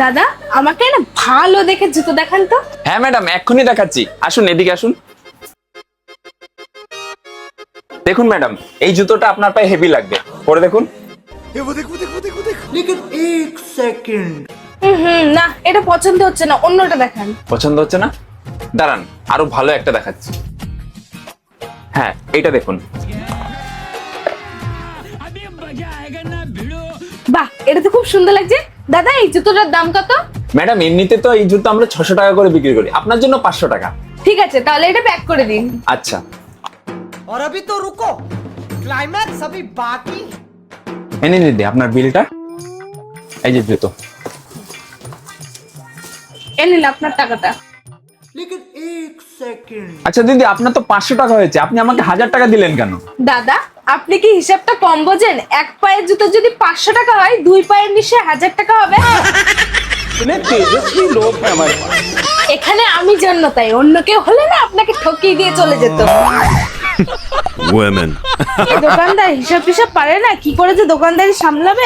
দাদা আমাকে না ভালো দেখে জুতো দেখান তো। হ্যাঁ ম্যাডাম এক্ষুনি দেখাচ্ছি। আসুন এদিকে আসুন। দেখুন ম্যাডাম এই জুতোটা আপনার পায়ে হেভি লাগবে। পরে দেখুন। হুম না এটা পছন্দ হচ্ছে না অন্যটা দেখান। পছন্দ হচ্ছে না? দাঁড়ান আরও ভালো একটা দেখাচ্ছি। হ্যাঁ এটা দেখুন। বাহ এটা তো খুব সুন্দর লাগছে। দাদা এই জুতোটার দাম কত ম্যাডাম এমনিতে তো এই জুতো আমরা ছশো টাকা করে বিক্রি করি আপনার জন্য পাঁচশো টাকা ঠিক আছে তাহলে এটা প্যাক করে দিন আচ্ছা और अभी तो रुको क्लाइमैक्स अभी बाकी है। এনে দিদি আপনার বিলটা এই যে জুতো এ নিন আপনার টাকাটা लेकिन एक सेकंड আচ্ছা দিদি আপনার তো পাঁচশো টাকা হয়েছে আপনি আমাকে হাজার টাকা দিলেন কেন দাদা আপনি কি হিসাবটা কম বোঝেন? এক পায়ের জুতো যদি পাঁচশো টাকা হয় দুই পায়ের নিশে হাজার টাকা হবে। এখানে আমি জন্য তাই অন্য কেউ হলে না আপনাকে ঠকিয়ে দিয়ে চলে যেত। দোকানদার হিসাব টিসাব পারে না? কি করে যে দোকানদারি সামলাবে?